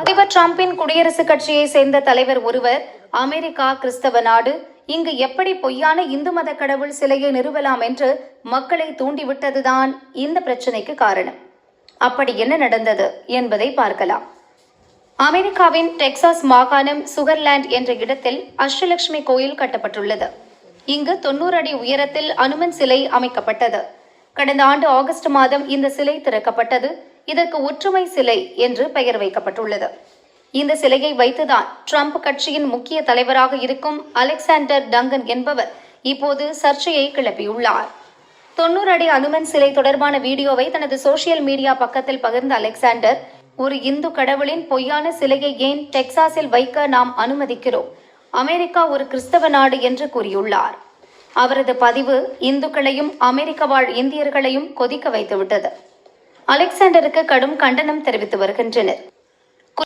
அதிபர் டிரம்பின் குடியரசுக் கட்சியை சேர்ந்த தலைவர் ஒருவர் அமெரிக்கா கிறிஸ்தவ நாடு இங்கு எப்படி பொய்யான இந்து மத கடவுள் சிலையை நிறுவலாம் என்று மக்களை தூண்டிவிட்டதுதான் இந்த பிரச்சனைக்கு காரணம். அப்படி என்ன நடந்தது என்பதை பார்க்கலாம். அமெரிக்காவின் டெக்சாஸ் மாகாணம் சுகர்லாண்ட் என்ற இடத்தில் அஷ்டலட்சுமி கோயில் கட்டப்பட்டுள்ளது. இங்கு தொண்ணூறு அடி உயரத்தில் அனுமன் சிலை அமைக்கப்பட்டது. கடந்த ஆண்டு ஆகஸ்ட் மாதம் இந்த சிலை திறக்கப்பட்டது. இதற்கு ஒற்றுமை சிலை என்று பெயர் வைக்கப்பட்டுள்ளது. இந்த சிலையை வைத்துதான் ட்ரம்ப் கட்சியின் முக்கிய தலைவராக இருக்கும் அலெக்சாண்டர் டங்கன் என்பவர் இப்போது சர்ச்சையை கிளப்பியுள்ளார். தொண்ணூறு அடி அனுமன் சிலை தொடர்பான வீடியோவை தனது சோசியல் மீடியா பக்கத்தில் பகிர்ந்த அலெக்சாண்டர் ஒரு இந்து கடவுளின் பொய்யான சிலையை ஏன் டெக்சாஸில் வைக்க நாம் அனுமதிக்கிறோம்? அமெரிக்கா ஒரு கிறிஸ்தவ நாடு என்று கூறியுள்ளார். அவரது பதிவு இந்துக்களையும் அமெரிக்க வாழ் இந்தியர்களையும் கொதிக்க வைத்துவிட்டது. அலெக்சாண்டருக்கு கடும் கண்டனம் தெரிவித்து வருகின்றனர்.